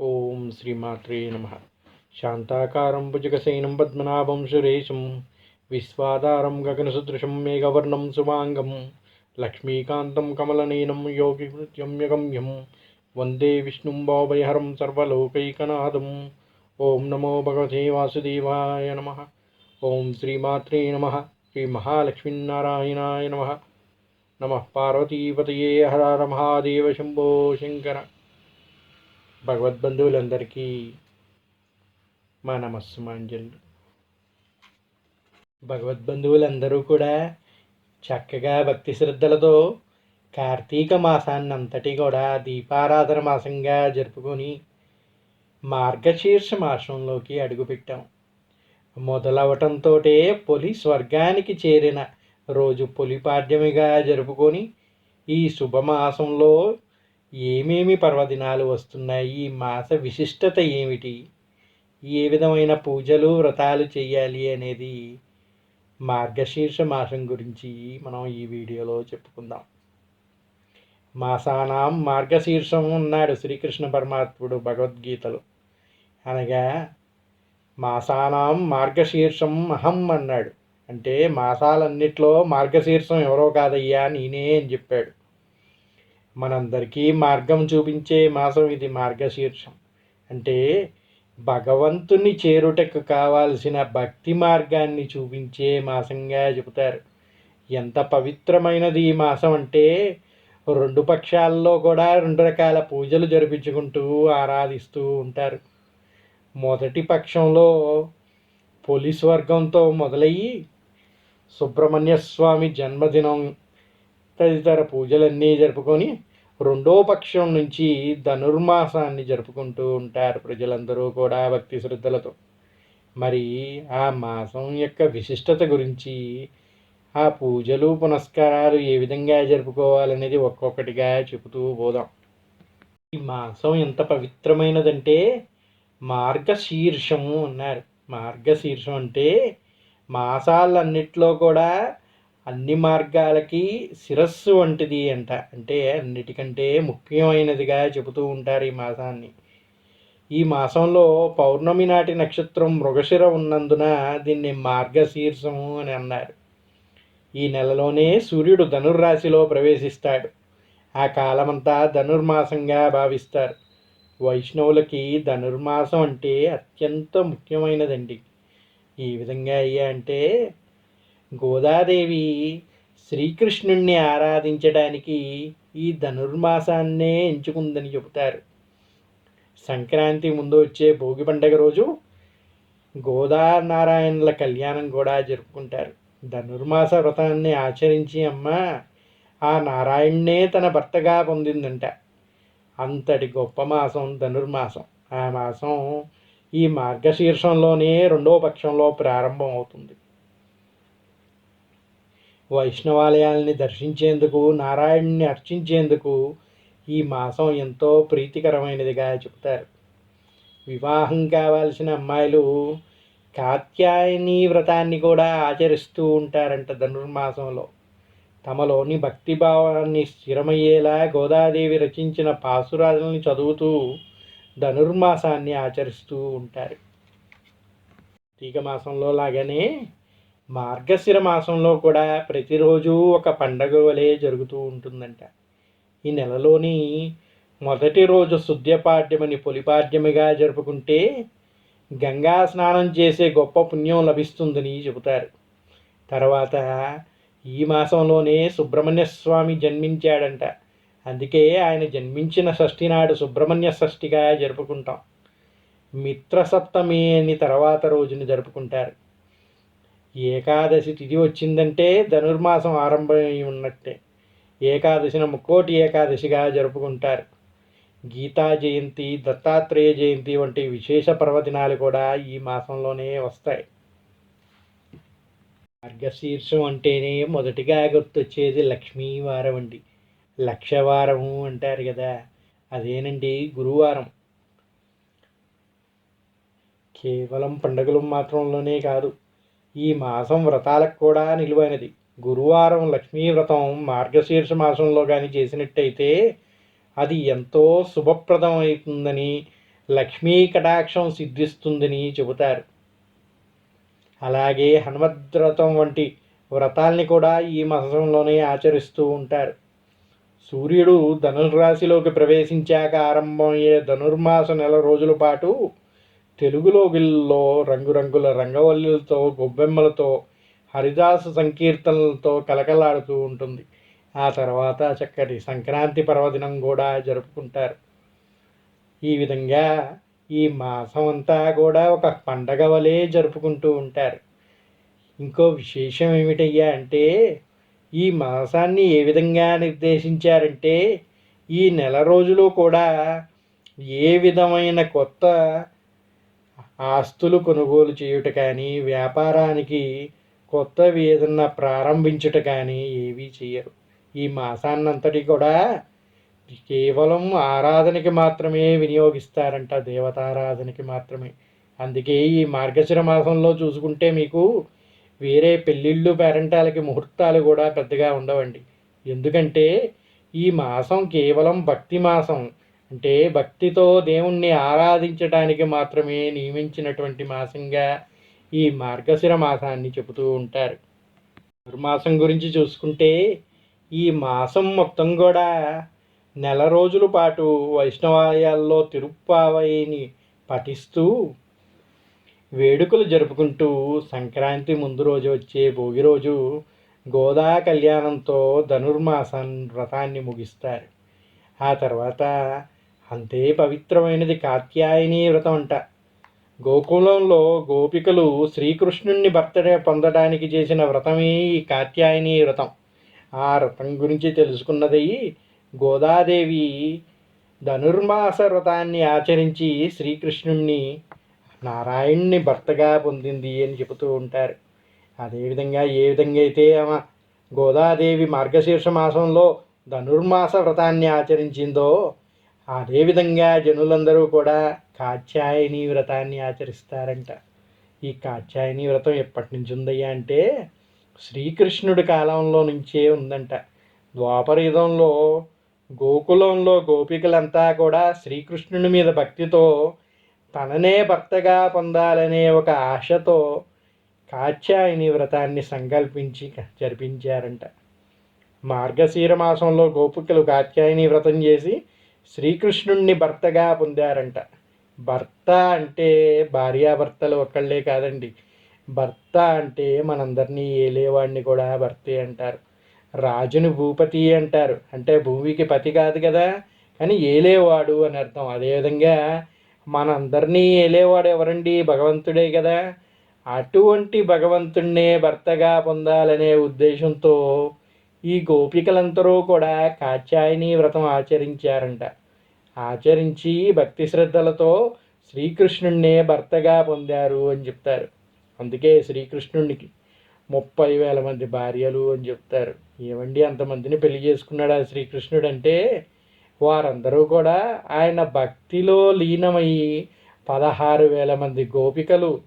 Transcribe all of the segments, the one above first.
ఓం శ్రీమాత్రే నమ. శాంతాకారం భుజగశయనం పద్మనాభం సురేశం విశ్వాధారం గగనసదృశం మేఘవర్ణం సుమాంగం లక్ష్మీకాంతం కమలనయనం యోగి యమ్యగమ్యం వందే విష్ణుం భావభయహరం సర్వలోకైకనాథం. ఓం నమో భగవతే వాసుదేవాయ నమ. ఓం శ్రీమాత్రే నమ. శ్రీ మహాలక్ష్మీనారాయణాయ నమ. నమ పార్వతీపతయే హర మహాదేవ శంభో శంకర. భగవద్బంధువులందరికీ మా నమస్సుమాంజలు. భగవద్బంధువులందరూ కూడా చక్కగా భక్తి శ్రద్ధలతో కార్తీక మాసాన్ని అంతటి కూడా దీపారాధన మాసంగా జరుపుకొని మార్గశీర్ష మాసంలోకి అడుగుపెట్టాం. మొదలవటంతో పొలి స్వర్గానికి చేరిన రోజు పొలిపాడ్యమిగా జరుపుకొని ఈ శుభమాసంలో ఏమేమి పర్వదినాలు వస్తున్నాయి? ఈ మాస విశిష్టత ఏమిటి? ఏ విధమైన పూజలు వ్రతాలు చేయాలి అనేది మార్గశీర్ష మాసం గురించి మనం ఈ వీడియోలో చెప్పుకుందాం. మాసానాం మార్గశీర్షం ఉన్నాడు శ్రీకృష్ణ పరమాత్ముడు భగవద్గీతలో. అనగా మాసానాం మార్గశీర్షం అహం అన్నాడు. అంటే మాసాలన్నిట్లో మార్గశీర్షం ఎవరో కాదయ్యా నేనే అని చెప్పాడు. మనందరికీ మార్గం చూపించే మాసం ఇది మార్గశీర్షం. అంటే భగవంతుని చేరుటకు కావాల్సిన భక్తి మార్గాన్ని చూపించే మాసంగా చెబుతారు. ఎంత పవిత్రమైనది ఈ మాసం అంటే రెండు పక్షాల్లో కూడా రెండు రకాల పూజలు జరిపించుకుంటూ ఆరాధిస్తూ ఉంటారు. మొదటి పక్షంలో పోలీస్ వర్గంతో మొదలయ్యి సుబ్రహ్మణ్య స్వామి జన్మదినం తదితర పూజలన్నీ జరుపుకొని రెండో పక్షం నుంచి ధనుర్మాసాన్ని జరుపుకుంటూ ఉంటారు ప్రజలందరూ కూడా భక్తి శ్రద్ధలతో. మరి ఆ మాసం యొక్క విశిష్టత గురించి ఆ పూజలు పునస్కారాలు ఏ విధంగా జరుపుకోవాలనేది ఒక్కొక్కటిగా చెబుతూ పోదాం. ఈ మాసం ఎంత పవిత్రమైనదంటే మార్గశీర్షము అన్నారు. మార్గశీర్షం అంటే మాసాలన్నిట్లో కూడా అన్ని మార్గాలకి శిరస్సు వంటిది అంట. అంటే అన్నిటికంటే ముఖ్యమైనదిగా చెబుతూ ఉంటారు ఈ మాసాన్ని. ఈ మాసంలో పౌర్ణమి నాటి నక్షత్రం మృగశిర ఉన్నందున దీన్ని మార్గశీర్షము అని అన్నారు. ఈ నెలలోనే సూర్యుడు ధనుర్రాశిలో ప్రవేశిస్తాడు. ఆ కాలమంతా ధనుర్మాసంగా భావిస్తారు. వైష్ణవులకి ధనుర్మాసం అంటే అత్యంత ముఖ్యమైనదండి. ఈ విధంగా అయ్యా అంటే గోదాదేవి శ్రీకృష్ణుణ్ణి ఆరాధించడానికి ఈ ధనుర్మాసాన్నే ఎంచుకుందని చెబుతారు. సంక్రాంతి ముందు వచ్చే భోగి పండగ రోజు గోదానారాయణుల కళ్యాణం కూడా జరుపుకుంటారు. ధనుర్మాస వ్రతాన్ని ఆచరించి అమ్మ ఆ నారాయణ్ణే తన భర్తగా పొందిందంట. అంతటి గొప్ప మాసం ధనుర్మాసం. ఆ మాసం ఈ మార్గశీర్షంలోనే రెండవ పక్షంలో ప్రారంభం అవుతుంది వైష్ణవాలయాల్ని దర్శించేందుకు నారాయణుని అర్చించేందుకు ఈ మాసం ఎంతో ప్రీతికరమైనదిగా చెబుతారు. వివాహం కావాల్సిన అమ్మాయిలు కాత్యాయని వ్రతాన్ని కూడా ఆచరిస్తూ ఉంటారంట ధనుర్మాసంలో. తమలోని భక్తిభావాన్ని స్థిరమయ్యేలా గోదాదేవి రచించిన పాశురాజులను చదువుతూ ధనుర్మాసాన్ని ఆచరిస్తూ ఉంటారు. తీగ మాసంలో లాగానే మార్గశిర మాసంలో కూడా ప్రతిరోజు ఒక పండగ వలె జరుగుతూ ఉంటుందంట. ఈ నెలలోని మొదటి రోజు శుద్ధ్యపాడ్యమని పొలిపాడ్యమిగా జరుపుకుంటే గంగా స్నానం చేసే గొప్ప పుణ్యం లభిస్తుందని చెబుతారు. తర్వాత ఈ మాసంలోనే సుబ్రహ్మణ్య స్వామి జన్మించాడంట. అందుకే ఆయన జన్మించిన షష్ఠి నాడు సుబ్రహ్మణ్య షష్ఠిగా జరుపుకుంటాం. మిత్రసప్తమి అని తర్వాత రోజుని జరుపుకుంటారు. ఏకాదశి తిథి వచ్చిందంటే ధనుర్మాసం ఆరంభమై ఉన్నట్టే. ఏకాదశిని ముక్కోటి ఏకాదశిగా జరుపుకుంటారు. గీతా జయంతి దత్తాత్రేయ జయంతి వంటి విశేష పర్వదినాలు కూడా ఈ మాసంలోనే వస్తాయి. మార్గశీర్షం అంటేనే మొదటిగా గుర్తొచ్చేది లక్ష్మీవారం అండి లక్షవారము అంటారు కదా అదేనండి గురువారం. కేవలం పండుగలు మాత్రంలోనే కాదు ఈ మాసం వ్రతాలకు కూడా నిలువైనది. గురువారం లక్ష్మీ వ్రతం మార్గశీర్ష మాసంలో కానీ చేసినట్టయితే అది ఎంతో శుభప్రదం అవుతుందని లక్ష్మీ కటాక్షం సిద్ధిస్తుందని చెబుతారు. అలాగే హనుమద్వ్రతం వంటి వ్రతాల్ని కూడా ఈ మాసంలోనే ఆచరిస్తూ ఉంటారు. సూర్యుడు ధనుర్రాశిలోకి ప్రవేశించాక ఆరంభమయ్యే ధనుర్మాస నెల రోజుల పాటు తెలుగులో గిల్లో రంగురంగుల రంగవల్లులతో గొబ్బెమ్మలతో హరిదాసు సంకీర్తనలతో కలకలాడుతూ ఉంటుంది. ఆ తర్వాత చక్కటి సంక్రాంతి పర్వదినం కూడా జరుపుకుంటారు. ఈ విధంగా ఈ మాసం అంతా కూడా ఒక పండగ వలె జరుపుకుంటూ ఉంటారు. ఇంకో విశేషం ఏమిటయ్యా అంటే ఈ మాసాన్ని ఏ విధంగా నిర్దేశించారంటే ఈ నెల రోజులు కూడా ఏ విధమైన కొత్త ఆస్తులు కొనుగోలు చేయుట కానీ వ్యాపారానికి కొత్తవి ఏదన్నా ప్రారంభించుట కానీ ఏవీ చేయరు. ఈ మాసాన్నంతటి కూడా కేవలం ఆరాధనకి మాత్రమే వినియోగిస్తారంట దేవతారాధనకి మాత్రమే. అందుకే ఈ మార్గశిర మాసంలో చూసుకుంటే మీకు వేరే పెళ్ళిళ్ళు పేరంటాలకి ముహూర్తాలు కూడా పెద్దగా ఉండవండి. ఎందుకంటే ఈ మాసం కేవలం భక్తి మాసం. అంటే భక్తితో దేవుణ్ణి ఆరాధించడానికి మాత్రమే నియమించినటువంటి మాసంగా ఈ మార్గశిర మాసాన్ని చెబుతూ ఉంటారు. ధనుర్మాసం గురించి చూసుకుంటే ఈ మాసం మొత్తం కూడా నెల రోజుల పాటు వైష్ణవాలయాల్లో తిరుప్పావయిని పఠిస్తూ వేడుకలు జరుపుకుంటూ సంక్రాంతి ముందు రోజు వచ్చే భోగి రోజు గోదా కళ్యాణంతో ధనుర్మాసం వ్రతాన్ని ముగిస్తారు. ఆ తర్వాత అంతే పవిత్రమైనది కాత్యాయని వ్రతం అంట గోకులంలో గోపికలు శ్రీకృష్ణుణ్ణి బర్త్డే పొందడానికి చేసిన వ్రతమే ఈ కాత్యాయని వ్రతం. ఆ వ్రతం గురించి తెలుసుకున్నది గోదాదేవి ధనుర్మాస వ్రతాన్ని ఆచరించి శ్రీకృష్ణుణ్ణి నారాయణ్ణి భర్తగా పొందింది అని చెబుతూ ఉంటారు. అదేవిధంగా ఏ విధంగా అయితే ఆమె గోదాదేవి మార్గశీర్ష మాసంలో ధనుర్మాస వ్రతాన్ని ఆచరించిందో అదేవిధంగా జనులందరూ కూడా కాత్యాయని వ్రతాన్ని ఆచరిస్తారంట. ఈ కాత్యాయని వ్రతం ఎప్పటి నుంచి ఉందయ్యా అంటే శ్రీకృష్ణుడి కాలంలో నుంచే ఉందంట. ద్వాపరయుధంలో గోకులంలో గోపికలంతా కూడా శ్రీకృష్ణుని మీద భక్తితో తననే భర్తగా పొందాలనే ఒక ఆశతో కాత్యాయని వ్రతాన్ని సంకల్పించి జరిపించారంట. మార్గశీర మాసంలో గోపికలు కాత్యాయని వ్రతం చేసి శ్రీకృష్ణుణ్ణి భర్తగా పొందారంట. భర్త అంటే భార్యాభర్తలు ఒక్కళ్ళే కాదండి. భర్త అంటే మనందరినీ ఏలేవాడిని కూడా భర్తే అంటారు. రాజుని భూపతి అంటారు. అంటే భూమికి పతి కాదు కదా. కానీ ఏలేవాడు అని అర్థం. అదేవిధంగా మనందరినీ ఏలేవాడు ఎవరండి? భగవంతుడే కదా. అటువంటి భగవంతుణ్ణే భర్తగా పొందాలనే ఉద్దేశంతో ఈ గోపికలందరూ కూడా కాత్యాయని వ్రతం ఆచరించారంట. ఆచరించి భక్తి శ్రద్ధలతో శ్రీకృష్ణుణ్ణే భర్తగా పొందారు అని చెప్తారు. అందుకే శ్రీకృష్ణుడికి ముప్పై వేల మంది భార్యలు అని చెప్తారు. ఏమండి అంతమందిని పెళ్ళి చేసుకున్నాడు ఆ శ్రీకృష్ణుడు అంటే? వారందరూ కూడా ఆయన భక్తిలో లీనమయ్యి పదహారు వేల మంది గోపికలు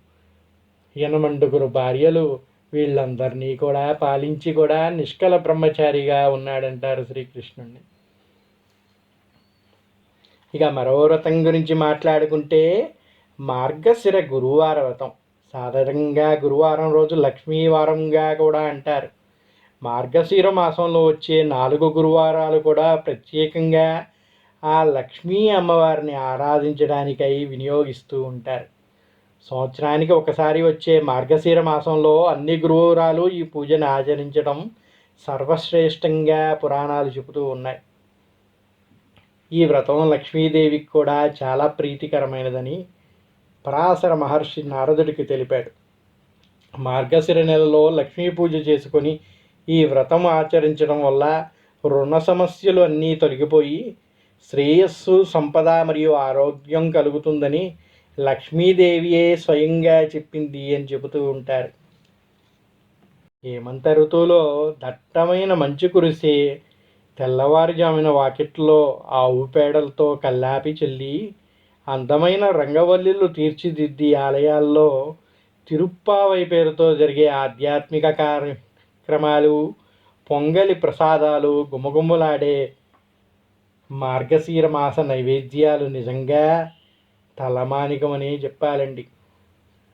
ఎనమండుగురు భార్యలు వీళ్ళందరినీ కూడా పాలించి కూడా నిష్కల బ్రహ్మచారిగా ఉన్నాడంటారు శ్రీకృష్ణుడిని ఇక మరో వ్రతం గురించి మాట్లాడుకుంటే మార్గశిర గురువార వ్రతం. సాధారణంగా గురువారం రోజు లక్ష్మీవారంగా కూడా అంటారు. మార్గశిర మాసంలో వచ్చే నాలుగు గురువారాలు కూడా ప్రత్యేకంగా ఆ లక్ష్మీ అమ్మవారిని ఆరాధించడానికై వినియోగిస్తూ ఉంటారు. సంవత్సరానికి ఒకసారి వచ్చే మార్గశిర మాసంలో అన్ని గురువురాలు ఈ పూజను ఆచరించడం సర్వశ్రేష్టంగా పురాణాలు చెబుతూ ఉన్నాయి. ఈ వ్రతం లక్ష్మీదేవికి కూడా చాలా ప్రీతికరమైనదని పరాశర మహర్షి నారదుడికి తెలిపాడు. మార్గశిర నెలలో లక్ష్మీ పూజ చేసుకొని ఈ వ్రతం ఆచరించడం వల్ల రుణ సమస్యలు అన్నీ తొలగిపోయి శ్రేయస్సు సంపద మరియు ఆరోగ్యం కలుగుతుందని లక్ష్మీదేవియే స్వయంగా చెప్పింది అని చెబుతూ ఉంటారు. హేమంత ఋతువులో దట్టమైన మంచు కురిసి తెల్లవారుజామున వాకిట్లో ఆవు పేడలతో కల్లాపి చెల్లి అందమైన రంగవల్లిలు తీర్చిదిద్ది ఆలయాల్లో తిరుప్పావై పేరుతో జరిగే ఆధ్యాత్మిక కార్యక్రమాలు పొంగలి ప్రసాదాలు గుమగుమలాడే మార్గశీర మాస నైవేద్యాలు నిజంగా తలమానికమని చెప్పాలండి.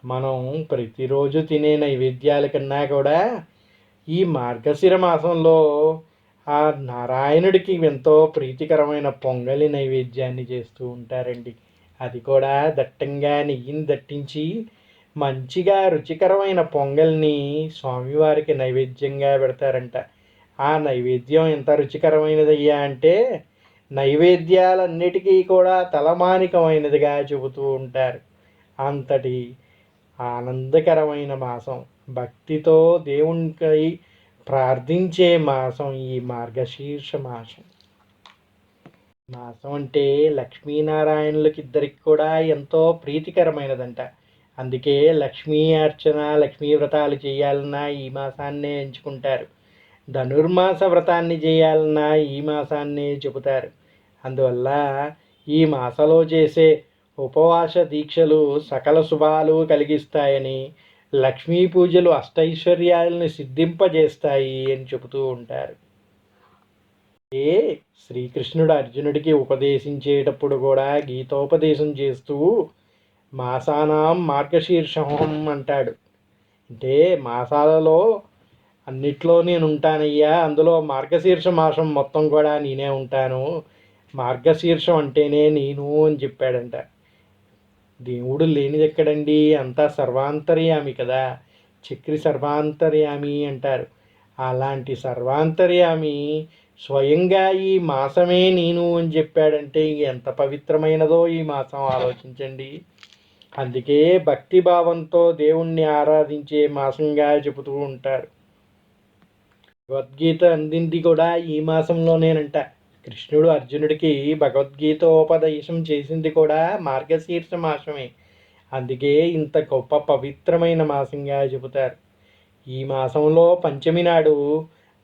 మనం ప్రతిరోజు తినే నైవేద్యాల కన్నా కూడా ఈ మార్గశిర మాసంలో ఆ నారాయణుడికి ఎంతో ప్రీతికరమైన పొంగలి నైవేద్యాన్ని చేస్తూ ఉంటారండి. అది కూడా దట్టంగా నెయ్యిని దట్టించి మంచిగా రుచికరమైన పొంగల్ని స్వామివారికి నైవేద్యంగా పెడతారంట. ఆ నైవేద్యం ఎంత రుచికరమైనదయ్యా అంటే నైవేద్యాలన్నిటికీ కూడా తలమానికమైనదిగా చెబుతూ ఉంటారు. అంతటి ఆనందకరమైన మాసం. భక్తితో దేవునికై ప్రార్థించే మాసం ఈ మార్గశీర్ష మాసం. మాసం అంటే లక్ష్మీనారాయణులకి ఇద్దరికి కూడా ఎంతో ప్రీతికరమైనదంట. అందుకే లక్ష్మీ అర్చన లక్ష్మీ వ్రతాలు చేయాలన్నా ఈ మాసాన్నే ఎంచుకుంటారు. ధనుర్మాస వ్రతాన్ని చేయాలన్నా ఈ మాసాన్నే చెబుతారు. అందువల్ల ఈ మాసలో చేసే ఉపవాస దీక్షలు సకల శుభాలు కలిగిస్తాయని లక్ష్మీ పూజలు అష్టైశ్వర్యాలను సిద్ధింపజేస్తాయి అని చెబుతూ ఉంటారు. ఏ శ్రీకృష్ణుడు అర్జునుడికి ఉపదేశించేటప్పుడు కూడా గీతోపదేశం చేస్తూ మాసానాం మార్గశీర్షహం అంటాడు. అంటే మాసాలలో అన్నిట్లో నేను ఉంటానయ్యా అందులో మార్గశీర్ష మాసం మొత్తం కూడా నేనే ఉంటాను మార్గశీర్షం అంటేనే నేను అని చెప్పాడంట. దేవుడు లేనిది ఎక్కడండి? అంతా సర్వాంతర్యామి కదా. చక్రి సర్వాంతర్యామి అంటారు. అలాంటి సర్వాంతర్యామి స్వయంగా ఈ మాసమే నేను అని చెప్పాడంటే ఎంత పవిత్రమైనదో ఈ మాసం ఆలోచించండి. అందుకే భక్తి భావంతో దేవుణ్ణి ఆరాధించే మాసంగా చెబుతూ ఉంటారు. భగవద్గీత అందింది కూడా ఈ మాసంలోనేనంట. కృష్ణుడు అర్జునుడికి భగవద్గీత ఉపదేశం చేసింది కూడా మార్గశీర్ష మాసమే అందుకే ఇంత గొప్ప పవిత్రమైన మాసంగా చెబుతారు. ఈ మాసంలో పంచమి నాడు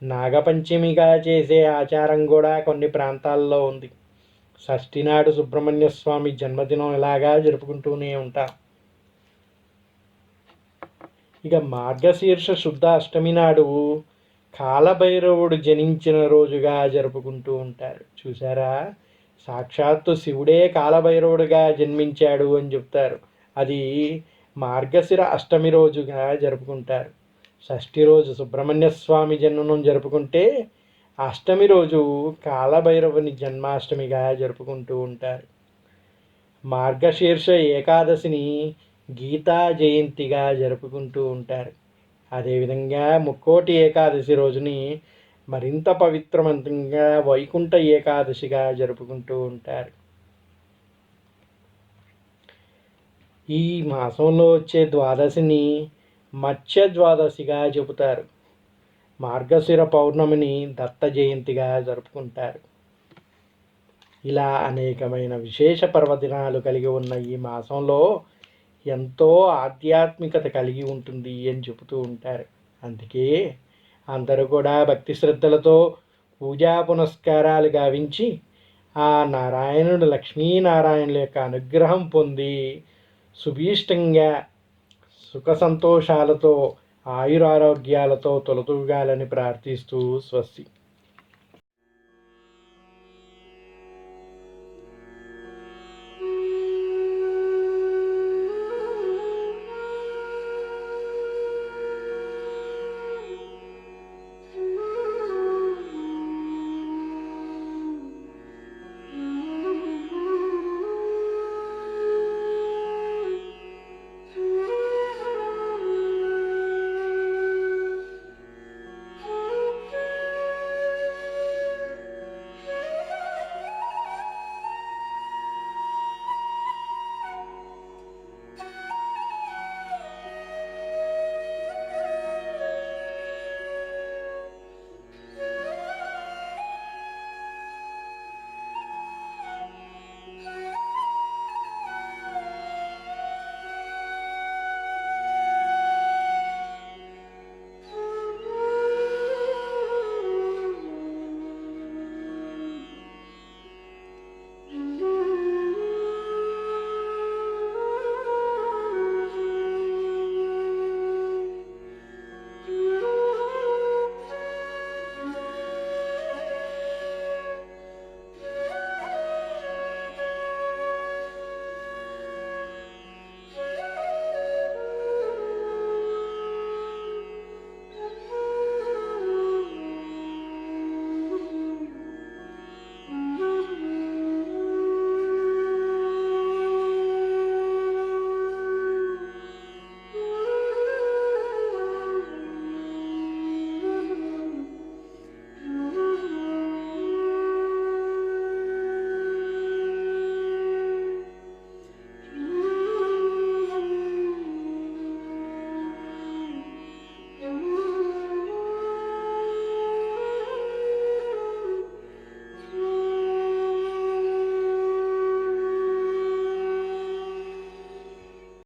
నాగపంచమిగా చేసే ఆచారం కూడా కొన్ని ప్రాంతాల్లో ఉంది. షష్ఠి నాడు సుబ్రహ్మణ్య స్వామి జన్మదినం ఇలాగా జరుపుకుంటూనే ఉంటాం ఇక మార్గశీర్ష శుద్ధ అష్టమి నాడు కాలభైరవుడు జనించిన రోజుగా జరుపుకుంటూ ఉంటారు. చూసారా సాక్షాత్తు శివుడే కాలభైరవుడుగా జన్మించాడు అని చెప్తారు. అది మార్గశిర అష్టమి రోజుగా జరుపుకుంటారు. షష్ఠి రోజు సుబ్రహ్మణ్య స్వామి జన్మం జరుపుకుంటే అష్టమి రోజు కాలభైరవుని జన్మాష్టమిగా జరుపుకుంటూ ఉంటారు. మార్గశీర్ష ఏకాదశిని గీతా జయంతిగా జరుపుకుంటూ ఉంటారు. అదేవిధంగా ముక్కోటి ఏకాదశి రోజుని మరింత పవిత్రవంతంగా వైకుంఠ ఏకాదశిగా జరుపుకుంటూ ఉంటారు. ఈ మాసంలో వచ్చే ద్వాదశిని మత్స్య ద్వాదశిగా చెబుతారు. మార్గశిర పౌర్ణమిని దత్త జయంతిగా జరుపుకుంటారు. ఇలా అనేకమైన విశేష పర్వదినాలు కలిగి ఉన్న ఈ మాసంలో ఎంతో ఆధ్యాత్మికత కలిగి ఉంటుంది అని చెబుతూ ఉంటారు. అందుకే అందరూ కూడా భక్తి శ్రద్ధలతో పూజా పునస్కారాలు గావించి ఆ నారాయణుడు లక్ష్మీనారాయణుల యొక్క అనుగ్రహం పొంది సుభీష్టంగా సుఖ సంతోషాలతో ఆయురారోగ్యాలతో తొలతూగాలని ప్రార్థిస్తూ స్వస్తి.